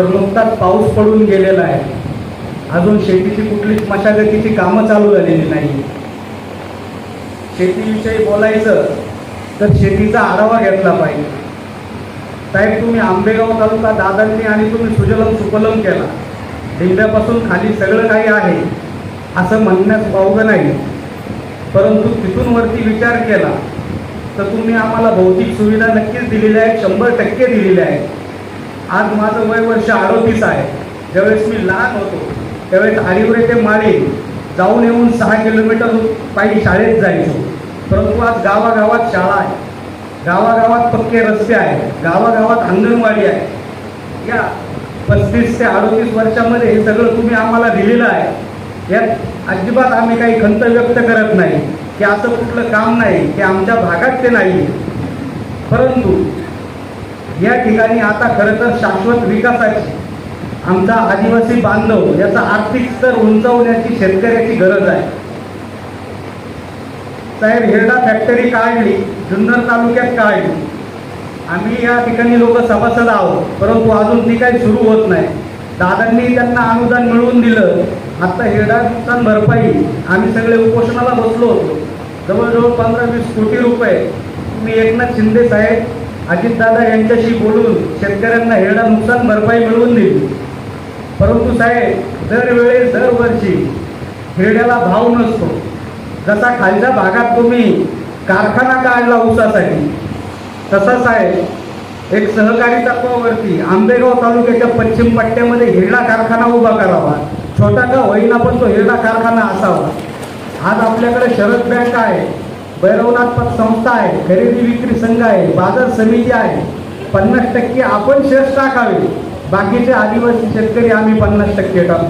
तर नुकताच पाऊस पडून गेलेला आहे. अजून शेतीची कुठलीच मशागतीची कामं चालू झालेली नाही शेतीविषयी बोलायचं तर शेतीचा आढावा घेतला पाहिजे. साहेब तुम्ही आंबेगाव तालुका दादांनी आणि तुम्ही सुजलम सुपलम केला. डिंब्यापासून खाली सगळं काही आहे असं म्हणण्यास वावगं नाही. परंतु तिथून वरती विचार केला तर तुम्ही आम्हाला भौतिक सुविधा नक्कीच दिलेल्या आहेत शंभर टक्के दिलेल्या आहेत. आज माझं वय वर्ष अडोतीस आहे. ज्यावेळेस मी लहान होतो त्यावेळेस आरिवरे ते माळी जाऊन येऊन सहा किलोमीटर पायी शाळेत जायचो. परंतु आज गावागावात शाळा आहे. गावागावात पक्के रस्ते आहेत. गावागावात अंगणवाडी आहे. या पस्तीस ते अडोतीस वर्षामध्ये हे सगळं तुम्ही आम्हाला दिलेलं आहे. यात अजिबात आम्ही काही खंत व्यक्त करत नाही. की असं कुठलं काम नाही की आमच्या भागात ते नाही परंतु या ठिकाणी आता खरं तर शाश्वत विकासाची आमचा आदिवासी बांधव याचा आर्थिक स्तर उंचावण्याची शेतकऱ्याची गरज आहे. साहेब हिरडा फॅक्टरी काढली जुन्नर तालुक्यात काढली. आम्ही या ठिकाणी लोक सभासद आहोत परंतु अजून ती काही सुरू होत नाही. दादांनी त्यांना अनुदान मिळवून दिलं. आता हिरडा नुकसान भरपाई आम्ही सगळे उपोषणाला बसलो होतो. जवळजवळ पंधरा वीस कोटी रुपये. मी एकनाथ शिंदे साहेब अजितदादा यांच्याशी बोलून शेतकऱ्यांना हेडा नुकसान भरपाई मिळवून दिली. परंतु साहेब दरवेळेस दरवर्षी हिरड्याला भाव नसतो. जसा खालच्या भागात तुम्ही कारखाना काढला ऊसासाठी? तसा साहेब एक सहकारी तत्वावरती आंबेगाव तालुक्याच्या पश्चिम पट्ट्यामध्ये हिरडा कारखाना उभा करावा. छोटा का होईना पण तो हिरडा कारखाना असावा. आज आपल्याकडे शरद बँक आहे. भैरवनाथ पत संस्था आहे खरेदी विक्री संघ आहे बाजार समिती आहे. पन्नास टक्के आपण शेअर्स टाकावे. बाकीचे आदिवासी शेतकरी आम्ही पन्नास टक्के टाकू.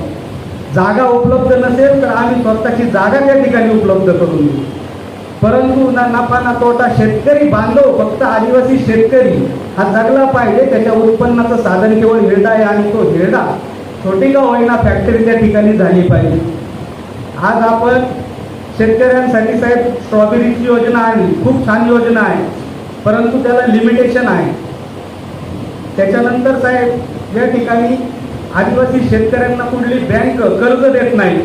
जागा उपलब्ध नसेल तर आम्ही स्वतःची जागा त्या ठिकाणी उपलब्ध करून देऊ. परंतु ना नफा ना तोटा शेतकरी बांधव फक्त आदिवासी शेतकरी. हा जगला पाहिजे त्याच्या उत्पन्नाचं साधन केवळ हिरडा आहे आणि तो हिरडा. छोटी का होईना फॅक्टरी त्या ठिकाणी झाली पाहिजे. आज आपण शेतकऱ्यांसाठी साहेब स्ट्रॉबेरीची योजना आली खूप छान योजना आहे. परंतु त्याला लिमिटेशन आहे. त्याच्यानंतर साहेब या ठिकाणी आदिवासी शेतकऱ्यांना कुठली बँक कर्ज देत नाही.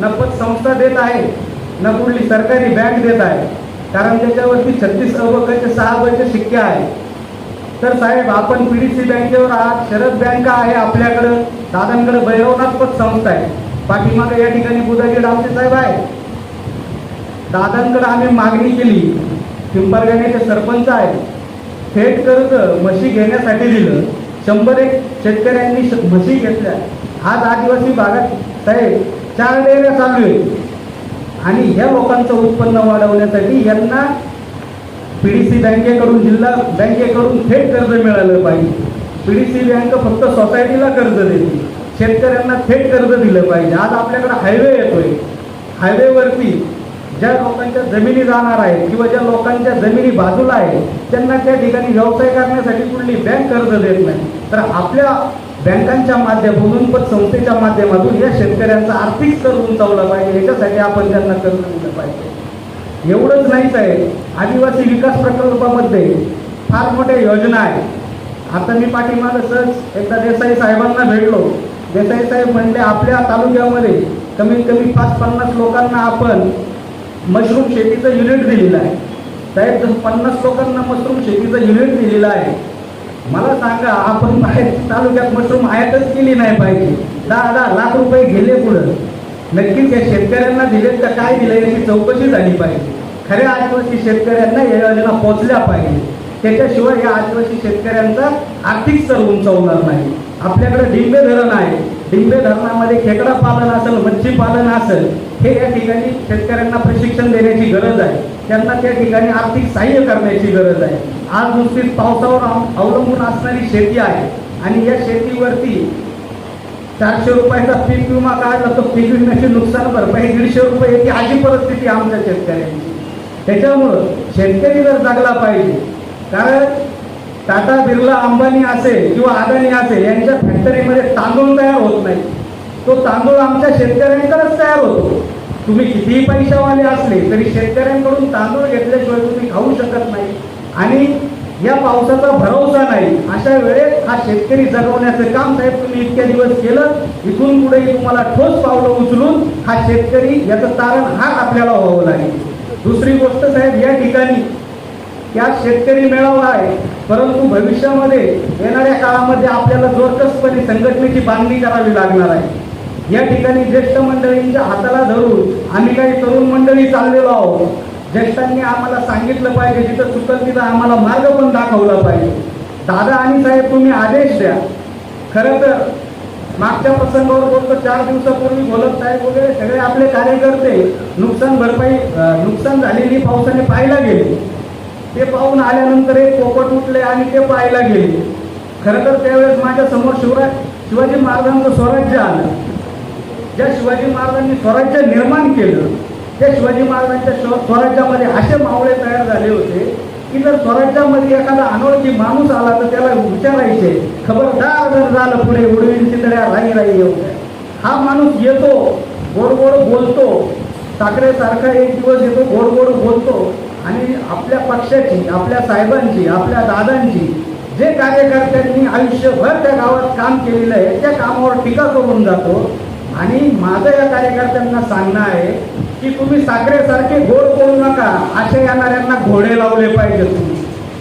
न पत संस्था देत आहे न कुठली सरकारी बँक देत आहे. कारण त्याच्यावरती छत्तीस अबकाचे सहा बचे शिक्के आहे. तर साहेब आपण पी डी सी बँकेवर आहात. शरद बँक आहे आपल्याकडं. दादांकडे भैरवनाथ पत संस्था आहे. पाठीमागे या ठिकाणी बुधाजी डावसे साहेब आहे दादांकडे आम्ही मागणी केली. पिंपरगाण्याचे सरपंच आहे थेट कर्ज म्हशी घेण्यासाठी दिलं. शंभर एक शेतकऱ्यांनी श- म्हशी घेतल्या. आज आदिवासी भागात साहेब चार डेऱ्या चालू आहेत. आणि ह्या लोकांचं उत्पन्न वाढवण्यासाठी यांना पी डी सी बँकेकडून जिल्हा बँकेकडून थेट कर्ज मिळालं पाहिजे. पी डी सी बँक फक्त सोसायटीला कर्ज देते. शेतकऱ्यांना थेट कर्ज दिलं पाहिजे. आज आपल्याकडे हायवे येतोय. हायवेवरती ज्या लोकांच्या जमिनी जाणार आहेत किंवा ज्या लोकांच्या जमिनी बाजूला आहेत त्यांना त्या ठिकाणी व्यवसाय करण्यासाठी कुठली बँक कर्ज देत नाही. तर आपल्या बँकांच्या माध्यमातून पण संस्थेच्या माध्यमातून या शेतकऱ्यांचा आर्थिक स्तर उंचावला पाहिजे. याच्यासाठी आपण त्यांना कर्ज दिलं पाहिजे. एवढंच नाहीच आहे. आदिवासी विकास प्रकल्पामध्ये फार मोठ्या योजना आहेत. आता मी पाठीमागं सहज एकदा देसाई साहेबांना भेटलो. देसाई साहेब म्हणले आपल्या तालुक्यामध्ये कमीत कमी पाच पन्नास लोकांना आपण मशरूम शेतीचं युनिट दिलेलं आहे. साहेब जसं पन्नास लोकांना मशरूम शेतीचं युनिट दिलेलं आहे. मला सांगा आपण बाहेर तालुक्यात मशरूम आयातच केली नाही पाहिजे. दहा दहा लाख रुपये गेले पुढं. नक्कीच या शेतकऱ्यांना दिलेत का काय दिलं याची चौकशी झाली पाहिजे. खऱ्या आदिवासी शेतकऱ्यांना या योजना पोचल्या पाहिजे. त्याच्याशिवाय या आदिवासी शेतकऱ्यांचा आर्थिक स्तर उंचावणार नाही. आपल्याकडे डिंबे धरण आहे. डिंबे धरणामध्ये खेकडा पालन असेल मच्छी पालन असेल हे या ठिकाणी शेतकऱ्यांना प्रशिक्षण देण्याची गरज आहे. त्यांना त्या ठिकाणी आर्थिक सहाय्य करण्याची गरज आहे. आज नुसतीच पावसावर अवलंबून असणारी शेती आहे. आणि या शेतीवरती चारशे रुपयाचा पीक विमा काढला तर पीक विम्याची नुकसान भरपाई दीडशे रुपये याची अशी परिस्थिती आमच्या शेतकऱ्यांची. त्याच्यामुळं शेतकरी जर जगला पाहिजे कारण टाटा बिर्ला अंबानी असेल किंवा अदानी असेल यांच्या फॅक्टरीमध्ये तांदूळ तयार होत नाही. तो तांदूळ आमच्या शेतकऱ्यांकडेच तयार होतो. तुम्ही कितीही पैशावाले असले तरी शेतकऱ्यांकडून तांदूळ घेतल्याशिवाय तुम्ही खाऊ शकत नाही. आणि या पावसाचा भरोसा नाही. अशा वेळेत हा शेतकरी जगवण्याचं काम साहेब तुम्ही इतक्या दिवस केलं. इथून पुढेही तुम्हाला ठोस पावलं उचलून हा शेतकरी याचं तारण हा आपल्याला व्हावं लागेल. दुसरी गोष्ट साहेब या ठिकाणी या शेतकरी मेळावा आहे. परंतु भविष्यामध्ये येणाऱ्या काळामध्ये आपल्याला जोरकसपणे संघटनेची बांधणी करावी लागणार आहे. या ठिकाणी ज्येष्ठ मंडळींच्या हाताला धरून आम्ही काही तरुण मंडळी चाललेलो आहोत. ज्येष्ठांनी आम्हाला सांगितलं पाहिजे जिथं चुकल तिथं आम्हाला मार्ग पण दाखवला पाहिजे. दादा आणि साहेब तुम्ही आदेश द्या. खरं तर मागच्या प्रसंगावर बोलतो चार दिवसापूर्वी बोलत साहेब वगैरे सगळे आपले कार्यकर्ते नुकसान भरपाई नुकसान झालेली पावसाने पाहायला गेले. ते पाहून आल्यानंतर एक पोपट उठले आणि ते पाहायला गेले. खरं तर त्यावेळेस माझ्यासमोर शिवराज शिवाजी महाराजांचं स्वराज्य आलं. ज्या शिवाजी महाराजांनी स्वराज्य निर्माण केलं त्या शिवाजी महाराजांच्या स्वराज्यामध्ये असे मावळे तयार झाले होते की जर स्वराज्यामध्ये एखादा अनोळखी माणूस आला तर त्याला विचारायचे खबरदार जर झालं पुढे उडवीन चितड्या राही राही येऊ हा माणूस येतो गोड गोड बोलतो साखरेसारखा एक दिवस येतो गोड गोड बोलतो आणि आपल्या पक्षाची आपल्या साहेबांची आपल्या दादांची जे कार्यकर्त्यांनी आयुष्यभर त्या गावात काम केलेलं आहे त्या कामावर टीका करून जातो आणि माझं या कार्यकर्त्यांना सांगणं आहे की तुम्ही साखरेसारखे गोड बोलू नका. अशा येणाऱ्यांना घोडे लावले पाहिजे तुम्ही.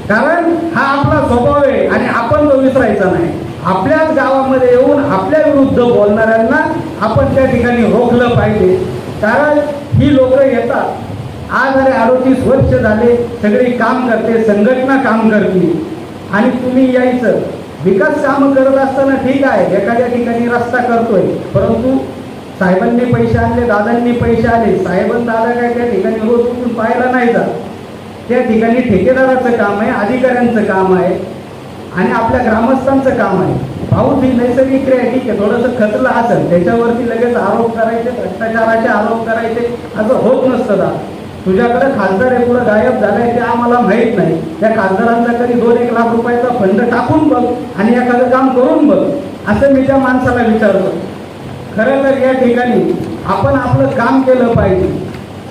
कारण हा आपला स्वभाव आहे आणि आपण तो विसरायचा नाही. आपल्याच गावामध्ये येऊन आपल्या विरुद्ध बोलणाऱ्यांना आपण त्या ठिकाणी रोखलं पाहिजे. कारण ही लोक येतात. आज अरे अडोतीस वर्ष झाले सगळी काम करते संघटना काम करते. आणि तुम्ही यायचं. विकास काम करत असताना ठीक आहे एखाद्या ठिकाणी रस्ता करतोय. परंतु साहेबांनी पैसे आणले दादांनी पैसे आले साहेबां दादा काय त्या ठिकाणी रोज उठून पाहायला नाही जात. त्या ठिकाणी ठेकेदाराचं काम आहे अधिकाऱ्यांचं काम आहे आणि आपल्या ग्रामस्थांचं काम आहे. भाऊ ही नैसर्गिक क्रिया आहे, ठीक आहे. थोडंसं खचलं असेल त्याच्यावरती लगेच आरोप करायचे भ्रष्टाचाराचे आरोप करायचे. असं होत नसतं दादा. तुझ्याकडे खासदार आहे पुढं गायब झालाय ते आम्हाला माहीत नाही. त्या खासदारांचा कधी दोन एक लाख रुपयाचा फंड टाकून बघ आणि एखादं काम करून बघ. असं मी त्या माणसाला विचारतो. खरं तर या ठिकाणी आपण आपलं काम केलं पाहिजे.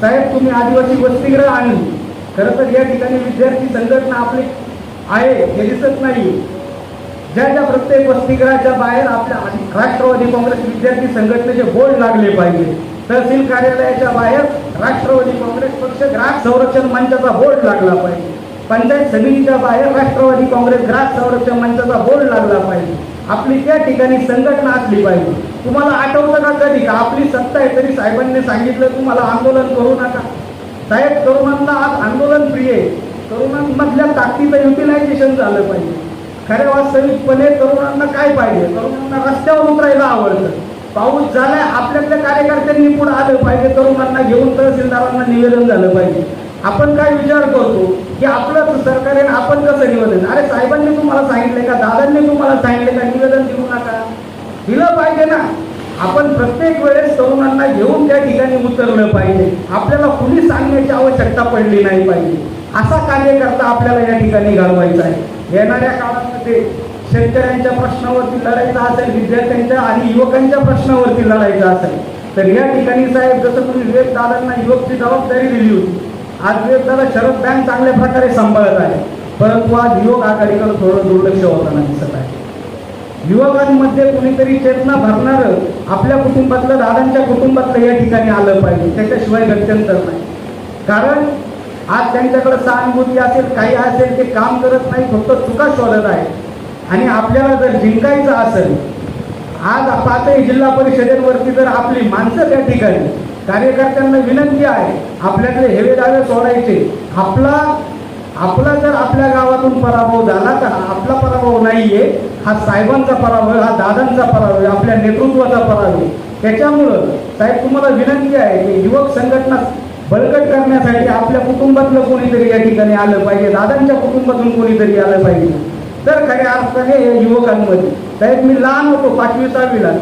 साहेब तुम्ही आदिवासी वसतिगृह आणली. खरं तर या ठिकाणी विद्यार्थी संघटना आपली आहे हे दिसत नाही ज्या ज्या प्रत्येक वसतिगृहाच्या बाहेर आपल्या राष्ट्रवादी काँग्रेस विद्यार्थी संघटनेचे बोर्ड लागले पाहिजे. तहसील कार्यालयाच्या बाहेर राष्ट्रवादी काँग्रेस पक्ष ग्राहक संरक्षण मंचाचा बोर्ड लागला पाहिजे. पंचायत समितीच्या बाहेर राष्ट्रवादी काँग्रेस ग्राहक संरक्षण मंचाचा बोर्ड लागला पाहिजे. आपली त्या ठिकाणी संघटना असली पाहिजे. तुम्हाला आठवतं का कधी? का आपली सत्ता आहे तरी साहेबांनी सांगितलं तुम्हाला आंदोलन करू नका. साहेब तरुणांना आज आंदोलन प्रिय तरुणांमधल्या ताकदीचं युटिलायझेशन झालं पाहिजे. खऱ्या वास्तविकपणे तरुणांना काय पाहिजे? तरुणांना रस्त्यावर उतरायला आवडतं. पाऊस झाला आपल्यातल्या कार्यकर्त्यांनी पुढे आलं पाहिजे तरुणांना घेऊन तहसीलदारांना निवेदन झालं पाहिजे. आपण काय विचार करतो की आपलं सरकार आहे आपण कसं निवेदन? अरे साहेबांनी तुम्हाला सांगितलंय का? दादांनी तुम्हाला सांगितलं का? निवेदन देऊ नका. दिलं पाहिजे ना. आपण प्रत्येक वेळेस तरुणांना घेऊन त्या ठिकाणी उतरलं पाहिजे. आपल्याला कुणी सांगण्याची आवश्यकता पडली नाही पाहिजे. असा कार्यकर्ता आपल्याला या ठिकाणी घालवायचा आहे. येणाऱ्या काळामध्ये शेतकऱ्यांच्या प्रश्नावरती लढायचा असेल विद्यार्थ्यांच्या आणि युवकांच्या प्रश्नावरती लढायचा असेल तर या ठिकाणी साहेब जसं तुम्ही विवेक दादांना युवकची जबाबदारी दिली होती आज विवेक दादा शरद बँक चांगल्या प्रकारे सांभाळत आहे परंतु आज युवक आघाडीकडे थोडं दुर्लक्ष होताना दिसत आहे. युवकांमध्ये कुणीतरी चेतना भरणार आपल्या कुटुंबातलं दादांच्या कुटुंबातलं या ठिकाणी आलं पाहिजे त्याच्याशिवाय गत्यंतर नाही. कारण आज त्यांच्याकडे सहानुभूती असेल काही असेल ते काम करत नाही फक्त चुका शोधत आहे आणि आपल्याला जर जिंकायचं असेल आज पाचही जिल्हा परिषदेवरती जर आपली माणसं त्या ठिकाणी कार्यकर्त्यांना विनंती आहे आपल्याकडे हेवे दावे सोडायचे आपला आपला जर आपल्या गावातून पराभव झाला तर आपला पराभव नाहीये हा साहेबांचा पराभव आहे, हा दादांचा पराभव आहे, आपल्या नेतृत्वाचा पराभव आहे. त्याच्यामुळं साहेब तुम्हाला विनंती आहे की युवक संघटना बळकट करण्यासाठी आपल्या कुटुंबातलं कोणीतरी या ठिकाणी आलं पाहिजे दादांच्या कुटुंबातून कोणीतरी आलं पाहिजे तर खऱ्या अर्थाने युवकांमध्ये. साहेब मी लहान होतो पाचवी सहावीला.